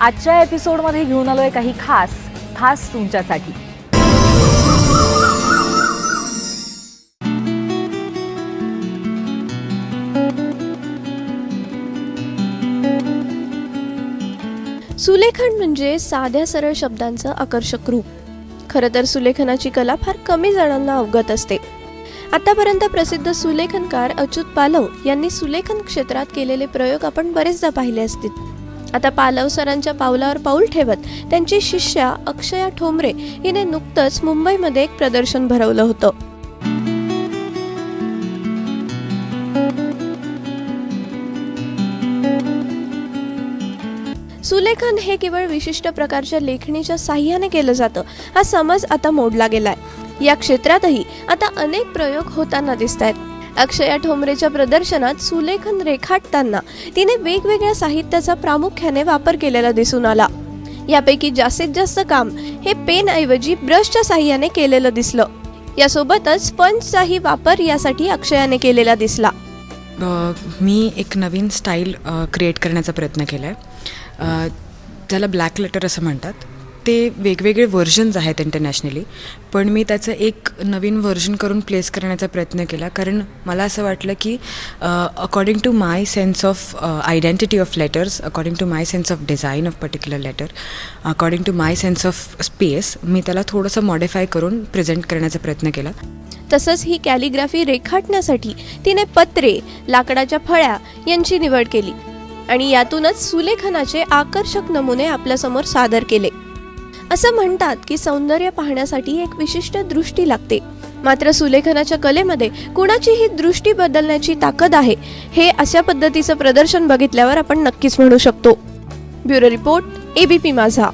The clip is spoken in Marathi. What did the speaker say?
आजच्या एपिसोडमध्ये घेऊन आलोय काही खास खास तुमच्यासाठी. सुलेखन म्हणजे साध्या सरळ शब्दांचं आकर्षक रूप. खरं तर सुलेखनाची कला फार कमी जणांना अवगत असते. आतापर्यंत प्रसिद्ध सुलेखनकार अच्युत पालव यांनी सुलेखन क्षेत्रात केलेले प्रयोग आपण बरेचदा पाहिले असतील. आता पालव सरांच्या पावलावर पाऊल ठेवत त्यांची शिष्या अक्षया ठोंबरे हिने नुकतंच मुंबईमध्ये एक प्रदर्शन भरवलं होतं. सुलेखन हे केवळ विशिष्ट प्रकारच्या लेखणीच्या साह्याने केलं जातं. हा समज आता मोडला गेलाय. या क्षेत्रातही आता अनेक प्रयोग होताना दिसत आहेत अक्षया ठोंबरेच्या प्रदर्शनात सुलेखन रेखाटताना तिने वेगवेगळ्या साहित्याचा प्रामुख्याने वापर केलेला दिसून आला. यापैकी जास्तीत जास्त काम हे पेन ऐवजी ब्रशच्या साह्याने केलेलं दिसलं. यासोबतच स्पंजचाही वापर यासाठी अक्षयाने केलेला दिसला. मी एक नवीन स्टाईल क्रिएट करण्याचा प्रयत्न केला आहे त्याला ब्लॅक लेटर असं म्हणतात. ते वेगवेगळे व्हर्जन्स आहेत इंटरनॅशनली पण मी त्याचं एक नवीन व्हर्जन करून प्लेस करण्याचा प्रयत्न केला. कारण मला असं वाटलं की according to my sense of identity of letters according to my sense of design of particular letter according to my sense of space मी त्याला थोडंसं मॉडिफाय करून प्रेझेंट करण्याचा प्रयत्न केला. तसंच ही कॅलिग्राफी रेखाटण्यासाठी तिने पत्रे लाकडाच्या फळ्या यांची निवड केली आणि यातूनच सुलेखनाचे आकर्षक नमुने आपल्यासमोर सादर केले. असं म्हणतात की सौंदर्य पाहण्यासाठी एक विशिष्ट दृष्टी लागते. मात्र सुलेखनाच्या कलेमध्ये कुणाचीही दृष्टी बदलण्याची ताकद आहे हे अशा पद्धतीचं प्रदर्शन बघितल्यावर आपण नक्कीच म्हणू शकतो. ब्युरो रिपोर्ट एबीपी माझा.